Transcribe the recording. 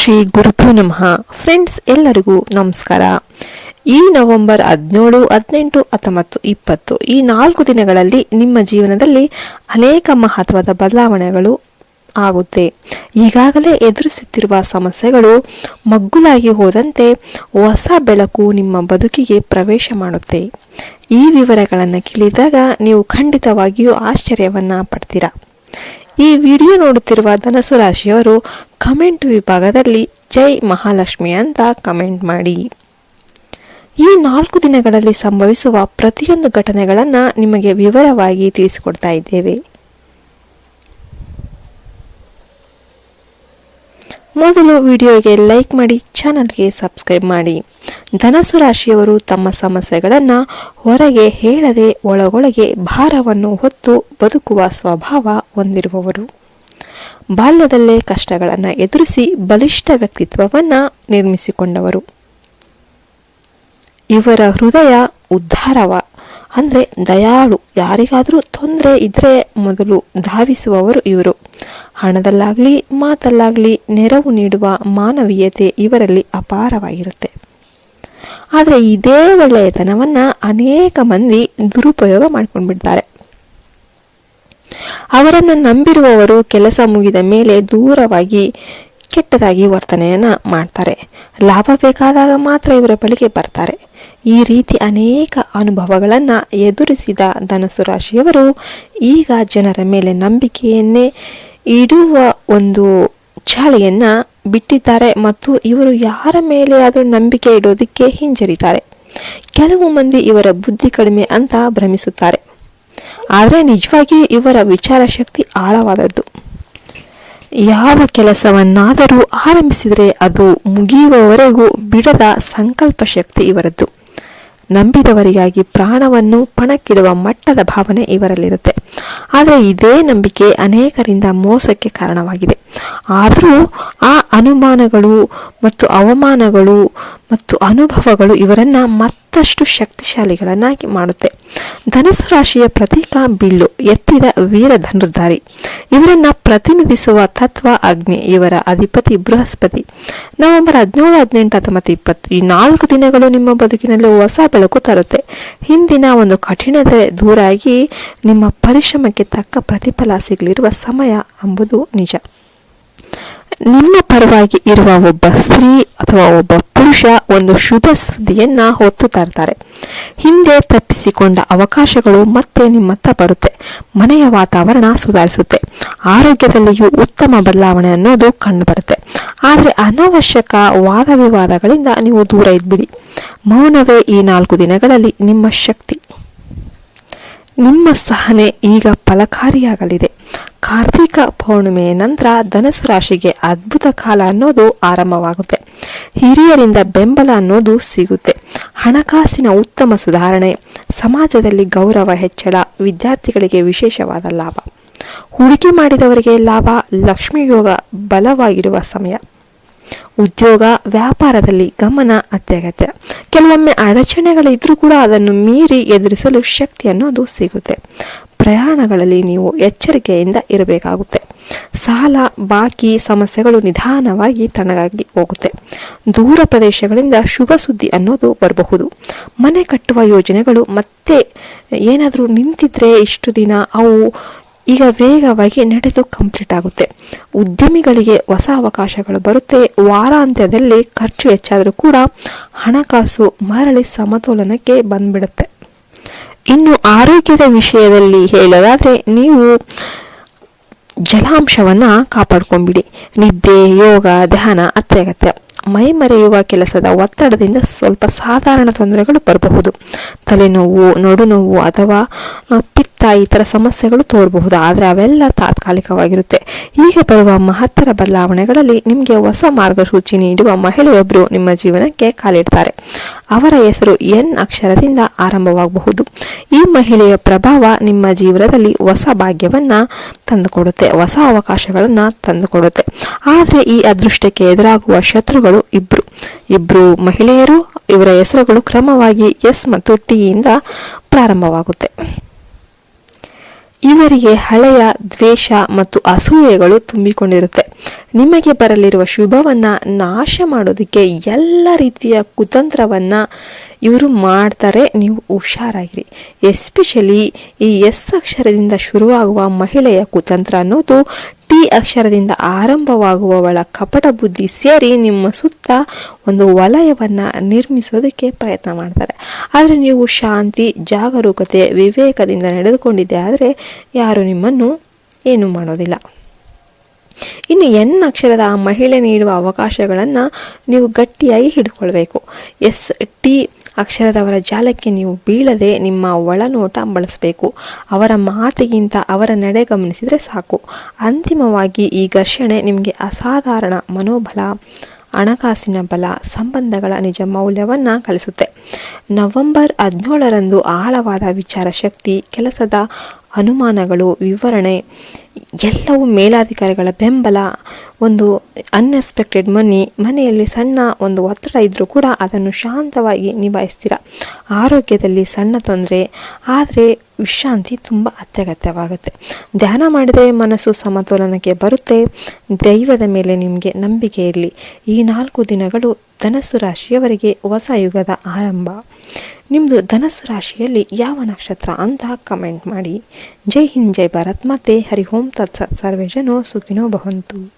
ಶ್ರೀ ಗುರುಭ್ಯೋ ನಮಃ. ಫ್ರೆಂಡ್ಸ್ ಎಲ್ಲರಿಗೂ ನಮಸ್ಕಾರ. ಈ ನವೆಂಬರ್ ಹದಿನೇಳು, ಹದಿನೆಂಟು, ಹತ್ತೊಂಬತ್ತು, ಇಪ್ಪತ್ತು ಈ ನಾಲ್ಕು ದಿನಗಳಲ್ಲಿ ನಿಮ್ಮ ಜೀವನದಲ್ಲಿ ಅನೇಕ ಮಹತ್ವದ ಬದಲಾವಣೆಗಳು ಆಗುತ್ತೆ. ಈಗಾಗಲೇ ಎದುರಿಸುತ್ತಿರುವ ಸಮಸ್ಯೆಗಳು ಮಗ್ಗುಲಾಗಿ ಹೋದಂತೆ ಹೊಸ ಬೆಳಕು ನಿಮ್ಮ ಬದುಕಿಗೆ ಪ್ರವೇಶ ಮಾಡುತ್ತೆ. ಈ ವಿವರಗಳನ್ನು ಕೇಳಿದಾಗ ನೀವು ಖಂಡಿತವಾಗಿಯೂ ಆಶ್ಚರ್ಯವನ್ನು ಪಡ್ತೀರಾ? ಈ ವಿಡಿಯೋ ನೋಡುತ್ತಿರುವ ಧನಸು ರಾಶಿಯವರು ಕಮೆಂಟ್ ವಿಭಾಗದಲ್ಲಿ ಜೈ ಮಹಾಲಕ್ಷ್ಮಿ ಅಂತ ಕಮೆಂಟ್ ಮಾಡಿ. ಈ ನಾಲ್ಕು ದಿನಗಳಲ್ಲಿ ಸಂಭವಿಸುವ ಪ್ರತಿಯೊಂದು ಘಟನೆಗಳನ್ನು ನಿಮಗೆ ವಿವರವಾಗಿ ತಿಳಿಸಿಕೊಡ್ತಾ ಇದ್ದೇವೆ. ಮೊದಲು ವಿಡಿಯೋಗೆ ಲೈಕ್ ಮಾಡಿ, ಚಾನಲ್ಗೆ ಸಬ್ಸ್ಕ್ರೈಬ್ ಮಾಡಿ. ಧನಸು ರಾಶಿಯವರು ತಮ್ಮ ಸಮಸ್ಯೆಗಳನ್ನು ಹೊರಗೆ ಹೇಳದೆ ಒಳಗೊಳಗೆ ಭಾರವನ್ನು ಹೊತ್ತು ಬದುಕುವ ಸ್ವಭಾವ ಹೊಂದಿರುವವರು. ಬಾಲ್ಯದಲ್ಲೇ ಕಷ್ಟಗಳನ್ನು ಎದುರಿಸಿ ಬಲಿಷ್ಠ ವ್ಯಕ್ತಿತ್ವವನ್ನು ನಿರ್ಮಿಸಿಕೊಂಡವರು. ಇವರ ಹೃದಯ ಉದ್ಧಾರವ ಅಂದರೆ ದಯಾಳು ಯಾರಿಗಾದರೂ ತೊಂದರೆ ಇದ್ದರೆ ಮೊದಲು ಧಾವಿಸುವವರು ಇವರು. ಹಣದಲ್ಲಾಗಲಿ, ಮಾತಲ್ಲಾಗಲಿ ನೆರವು ನೀಡುವ ಮಾನವೀಯತೆ ಇವರಲ್ಲಿ ಅಪಾರವಾಗಿರುತ್ತೆ. ಆದರೆ ಇದೇ ಒಳ್ಳೆಯತನವನ್ನು ಅನೇಕ ಮಂದಿ ದುರುಪಯೋಗ ಮಾಡ್ಕೊಂಡ್ಬಿಡ್ತಾರೆ. ಅವರನ್ನು ನಂಬಿರುವವರು ಕೆಲಸ ಮುಗಿದ ಮೇಲೆ ದೂರವಾಗಿ ಕೆಟ್ಟದಾಗಿ ವರ್ತನೆಯನ್ನು ಮಾಡ್ತಾರೆ. ಲಾಭ ಬೇಕಾದಾಗ ಮಾತ್ರ ಇವರ ಬಳಿಗೆ ಬರ್ತಾರೆ. ಈ ರೀತಿ ಅನೇಕ ಅನುಭವಗಳನ್ನು ಎದುರಿಸಿದ ಧನಸು ರಾಶಿಯವರು ಈಗ ಜನರ ಮೇಲೆ ನಂಬಿಕೆಯನ್ನೇ ಇಡುವ ಒಂದು ಚಾಳಿಯನ್ನು ಬಿಟ್ಟಿದ್ದಾರೆ ಮತ್ತು ಇವರು ಯಾರ ಮೇಲೆ ಆದರೂ ನಂಬಿಕೆ ಇಡೋದಕ್ಕೆ ಹಿಂಜರಿತಾರೆ. ಕೆಲವು ಮಂದಿ ಇವರ ಬುದ್ಧಿ ಕಡಿಮೆ ಅಂತ ಭ್ರಮಿಸುತ್ತಾರೆ. ಆದರೆ ನಿಜವಾಗಿಯೂ ಇವರ ವಿಚಾರ ಶಕ್ತಿ ಆಳವಾದದ್ದು. ಯಾವ ಕೆಲಸವನ್ನಾದರೂ ಆರಂಭಿಸಿದರೆ ಅದು ಮುಗಿಯುವವರೆಗೂ ಬಿಡದ ಸಂಕಲ್ಪ ಶಕ್ತಿ ಇವರದ್ದು. ನಂಬಿದವರಿಗಾಗಿ ಪ್ರಾಣವನ್ನು ಪಣಕ್ಕಿಡುವ ಮಟ್ಟದ ಭಾವನೆ ಇವರಲ್ಲಿರುತ್ತೆ. ಆದರೆ ಇದೇ ನಂಬಿಕೆ ಅನೇಕರಿಂದ ಮೋಸಕ್ಕೆ ಕಾರಣವಾಗಿದೆ. ಆದರೂ ಆ ಅನುಮಾನಗಳು ಮತ್ತು ಅವಮಾನಗಳು ಮತ್ತು ಅನುಭವಗಳು ಇವರನ್ನ ಮತ್ತಷ್ಟು ಶಕ್ತಿಶಾಲಿಗಳನ್ನಾಗಿ ಮಾಡುತ್ತೆ. ಧನಸ್ಸು ರಾಶಿಯ ಪ್ರತೀಕ ಬಿಲ್ಲು, ಎತ್ತಿದ ವೀರ ಧನುರ್ಧಾರಿ. ಇವರನ್ನ ಪ್ರತಿನಿಧಿಸುವ ತತ್ವ ಅಗ್ನಿ, ಇವರ ಅಧಿಪತಿ ಬೃಹಸ್ಪತಿ. ನವೆಂಬರ್ ಹದಿನೇಳು, ಹದಿನೆಂಟು ಹತ್ತೊಂಬತ್ತು ಇಪ್ಪತ್ತು, ಈ ನಾಲ್ಕು ದಿನಗಳು ನಿಮ್ಮ ಬದುಕಿನಲ್ಲಿ ಹೊಸ ಬೆಳಕು ತರುತ್ತೆ. ಹಿಂದಿನ ಒಂದು ಕಠಿಣತೆ ದೂರಾಗಿ ನಿಮ್ಮ ಪರಿಶ್ರಮಕ್ಕೆ ತಕ್ಕ ಪ್ರತಿಫಲ ಸಿಗಲಿರುವ ಸಮಯ ಎಂಬುದು ನಿಜ. ನಿಮ್ಮ ಪರವಾಗಿ ಇರುವ ಒಬ್ಬ ಸ್ತ್ರೀ ಅಥವಾ ಒಬ್ಬ ಪುರುಷ ಒಂದು ಶುಭ ಸುದ್ದಿಯನ್ನು ಹೊತ್ತು ತರ್ತಾರೆ. ಹಿಂದೆ ತಪ್ಪಿಸಿಕೊಂಡ ಅವಕಾಶಗಳು ಮತ್ತೆ ನಿಮ್ಮತ್ತ ಬರುತ್ತೆ. ಮನೆಯ ವಾತಾವರಣ ಸುಧಾರಿಸುತ್ತೆ. ಆರೋಗ್ಯದಲ್ಲಿಯೂ ಉತ್ತಮ ಬದಲಾವಣೆ ಅನ್ನೋದು ಕಂಡುಬರುತ್ತೆ ಆದರೆ ಅನಾವಶ್ಯಕ ವಾದ ವಿವಾದಗಳಿಂದ ನೀವು ದೂರ ಇದ್ಬಿಡಿ. ಮೌನವೇ ಈ ನಾಲ್ಕು ದಿನಗಳಲ್ಲಿ ನಿಮ್ಮ ಶಕ್ತಿ. ನಿಮ್ಮ ಸಹನೆ ಈಗ ಫಲಕಾರಿಯಾಗಲಿದೆ. ಕಾರ್ತಿಕ ಪೌರ್ಣಿಮೆಯ ನಂತರ ಧನಸು ರಾಶಿಗೆ ಅದ್ಭುತ ಕಾಲ ಅನ್ನೋದು ಆರಂಭವಾಗುತ್ತೆ. ಹಿರಿಯರಿಂದ ಬೆಂಬಲ ಅನ್ನೋದು ಸಿಗುತ್ತೆ. ಹಣಕಾಸಿನ ಉತ್ತಮ ಸುಧಾರಣೆ, ಸಮಾಜದಲ್ಲಿ ಗೌರವ ಹೆಚ್ಚಳ, ವಿದ್ಯಾರ್ಥಿಗಳಿಗೆ ವಿಶೇಷವಾದ ಲಾಭ. ಹೂಡಿಕೆ ಮಾಡಿದವರಿಗೆ ಲಾಭ, ಲಕ್ಷ್ಮಿ ಯೋಗ ಬಲವಾಗಿರುವ ಸಮಯ. ಉದ್ಯೋಗ, ವ್ಯಾಪಾರದಲ್ಲಿ ಗಮನ ಅತ್ಯಗತ್ಯ. ಕೆಲವೊಮ್ಮೆ ಅಡಚಣೆಗಳಿದ್ರೂ ಕೂಡ ಅದನ್ನು ಮೀರಿ ಎದುರಿಸಲು ಶಕ್ತಿ ಅನ್ನೋದು ಸಿಗುತ್ತೆ. ಪ್ರಯಾಣಗಳಲ್ಲಿ ನೀವು ಎಚ್ಚರಿಕೆಯಿಂದ ಇರಬೇಕಾಗುತ್ತೆ. ಸಾಲ, ಬಾಕಿ, ಸಮಸ್ಯೆಗಳು ನಿಧಾನವಾಗಿ ತಣ್ಣಗಾಗಿ ಹೋಗುತ್ತೆ. ದೂರ ಪ್ರದೇಶಗಳಿಂದ ಶುಭ ಸುದ್ದಿ ಅನ್ನೋದು ಬರಬಹುದು. ಮನೆ ಕಟ್ಟುವ ಯೋಜನೆಗಳು ಮತ್ತೆ ಏನಾದರೂ ನಿಂತಿದ್ರೆ ಇಷ್ಟು ದಿನ ಅವು ಈಗ ವೇಗವಾಗಿ ನಡೆದು ಕಂಪ್ಲೀಟ್ ಆಗುತ್ತೆ. ಉದ್ಯಮಿಗಳಿಗೆ ಹೊಸ ಅವಕಾಶಗಳು ಬರುತ್ತೆ. ವಾರಾಂತ್ಯದಲ್ಲಿ ಖರ್ಚು ಹೆಚ್ಚಾದರೂ ಕೂಡ ಹಣಕಾಸು ಮರಳಿ ಸಮತೋಲನಕ್ಕೆ ಬಂದ್ಬಿಡುತ್ತೆ. ಇನ್ನು ಆರೋಗ್ಯದ ವಿಷಯದಲ್ಲಿ ಹೇಳೋದಾದರೆ ನೀವು ಜಲಾಂಶವನ್ನು ಕಾಪಾಡ್ಕೊಂಬಿಡಿ. ನಿದ್ದೆ, ಯೋಗ, ಧ್ಯಾನ ಅತ್ಯಗತ್ಯ. ಮೈ ಮರೆಯುವ ಕೆಲಸದ ಒತ್ತಡದಿಂದ ಸ್ವಲ್ಪ ಸಾಧಾರಣ ತೊಂದರೆಗಳು ಬರಬಹುದು. ತಲೆನೋವು, ನಡುನೋವು ಅಥವಾ ಪಿತ್ತ ಈ ಥರ ಸಮಸ್ಯೆಗಳು ತೋರಬಹುದು. ಆದರೆ ಅವೆಲ್ಲ ತಾತ್ಕಾಲಿಕವಾಗಿರುತ್ತೆ. ಈಗ ಬರುವ ಮಹತ್ತರ ಬದಲಾವಣೆಗಳಲ್ಲಿ ನಿಮಗೆ ಹೊಸ ಮಾರ್ಗಸೂಚಿ ನೀಡುವ ಮಹಿಳೆಯೊಬ್ಬರು ನಿಮ್ಮ ಜೀವನಕ್ಕೆ ಕಾಲಿಡ್ತಾರೆ. ಅವರ ಹೆಸರು ಎನ್ ಅಕ್ಷರದಿಂದ ಆರಂಭವಾಗಬಹುದು. ಈ ಮಹಿಳೆಯ ಪ್ರಭಾವ ನಿಮ್ಮ ಜೀವನದಲ್ಲಿ ಹೊಸ ಭಾಗ್ಯವನ್ನು ತಂದುಕೊಡುತ್ತೆ. ಹೊಸ ಅವಕಾಶಗಳನ್ನು ತಂದುಕೊಡುತ್ತೆ. ಆದರೆ ಈ ಅದೃಷ್ಟಕ್ಕೆ ಎದುರಾಗುವ ಶತ್ರುಗಳು ಇಬ್ರು. ಇಬ್ರು ಮಹಿಳೆಯರು, ಇವರ ಹೆಸರುಗಳು ಕ್ರಮವಾಗಿ ಎಸ್ ಮತ್ತು ಟಿಯಿಂದ ಪ್ರಾರಂಭವಾಗುತ್ತೆ. ಇವರಿಗೆ ಹಳೆಯ ದ್ವೇಷ ಮತ್ತು ಅಸೂಯೆಗಳು ತುಂಬಿಕೊಂಡಿರುತ್ತೆ. ನಿಮಗೆ ಬರಲಿರುವ ಶುಭವನ್ನ ನಾಶ ಮಾಡೋದಕ್ಕೆ ಎಲ್ಲ ರೀತಿಯ ಕುತಂತ್ರವನ್ನ ಇವರು ಮಾಡ್ತಾರೆ. ನೀವು ಹುಷಾರಾಗಿರಿ. ಎಸ್ಪೆಷಲಿ ಈ ಎಸ್ ಅಕ್ಷರದಿಂದ ಶುರುವಾಗುವ ಮಹಿಳೆಯ ಕುತಂತ್ರ ಅನ್ನೋದು ಟಿ ಅಕ್ಷರದಿಂದ ಆರಂಭವಾಗುವವಳ ಕಪಟ ಬುದ್ಧಿ ಸೇರಿ ನಿಮ್ಮ ಸುತ್ತ ಒಂದು ವಲಯವನ್ನು ನಿರ್ಮಿಸೋದಕ್ಕೆ ಪ್ರಯತ್ನ ಮಾಡ್ತಾರೆ. ಆದರೆ ನೀವು ಶಾಂತಿ, ಜಾಗರೂಕತೆ, ವಿವೇಕದಿಂದ ನಡೆದುಕೊಂಡಿದ್ದೆ ಆದರೆ ಯಾರು ನಿಮ್ಮನ್ನು ಏನು ಮಾಡೋದಿಲ್ಲ. ಇನ್ನು ಎನ್ ಅಕ್ಷರದ ಮಹಿಳೆ ನೀಡುವ ಅವಕಾಶಗಳನ್ನು ನೀವು ಗಟ್ಟಿಯಾಗಿ ಹಿಡ್ಕೊಳ್ಬೇಕು. ಎಸ್, ಟಿ ಅಕ್ಷರದವರ ಜಾಲಕ್ಕೆ ನೀವು ಬೀಳದೆ ನಿಮ್ಮ ಒಳನೋಟ ಬಳಸಬೇಕು. ಅವರ ಮಾತಿಗಿಂತ ಅವರ ನಡೆ ಗಮನಿಸಿದರೆ ಸಾಕು. ಅಂತಿಮವಾಗಿ ಈ ಘರ್ಷಣೆ ನಿಮಗೆ ಅಸಾಧಾರಣ ಮನೋಬಲ, ಹಣಕಾಸಿನ ಬಲ, ಸಂಬಂಧಗಳ ನಿಜ ಮೌಲ್ಯವನ್ನು ಕಲಿಸುತ್ತೆ. ನವೆಂಬರ್ ಹದಿನೇಳರಂದು ಆಳವಾದ ವಿಚಾರ ಶಕ್ತಿ ಕೆಲಸದ ಅನುಮಾನಗಳು, ವಿವರಣೆ, ಎಲ್ಲವೂ ಮೇಲಾಧಿಕಾರಿಗಳ ಬೆಂಬಲ, ಒಂದು ಅನ್ಎಕ್ಸ್ಪೆಕ್ಟೆಡ್ ಮನಿ ಮನೆಯಲ್ಲಿ ಸಣ್ಣ ಒಂದು ಒತ್ತಡ ಇದ್ದರೂ ಕೂಡ ಅದನ್ನು ಶಾಂತವಾಗಿ ನಿಭಾಯಿಸ್ತೀರ. ಆರೋಗ್ಯದಲ್ಲಿ ಸಣ್ಣ ತೊಂದರೆ, ಆದರೆ ವಿಶ್ರಾಂತಿ ತುಂಬ ಅತ್ಯಗತ್ಯವಾಗುತ್ತೆ. ಧ್ಯಾನ ಮಾಡಿದರೆ ಮನಸ್ಸು ಸಮತೋಲನಕ್ಕೆ ಬರುತ್ತೆ, ದೈವದ ಮೇಲೆ ನಿಮಗೆ ನಂಬಿಕೆ ಇರಲಿ. ಈ ನಾಲ್ಕು ದಿನಗಳು ಧನಸ್ಸು ರಾಶಿಯವರಿಗೆ ಹೊಸ ಯುಗದ ಆರಂಭ. ನಿಮ್ಮದು ಧನಸ್ಸು ರಾಶಿಯಲ್ಲಿ ಯಾವ ನಕ್ಷತ್ರ ಅಂತ ಕಮೆಂಟ್ ಮಾಡಿ. ಜೈ ಹಿಂದ್, ಜೈ ಭಾರತ್. ಮತ್ತೆ ಹರಿ ಓಂ ತತ್ಸತ್ ಸರ್ವೇ ಸುಖಿನೋ ಭವಂತು.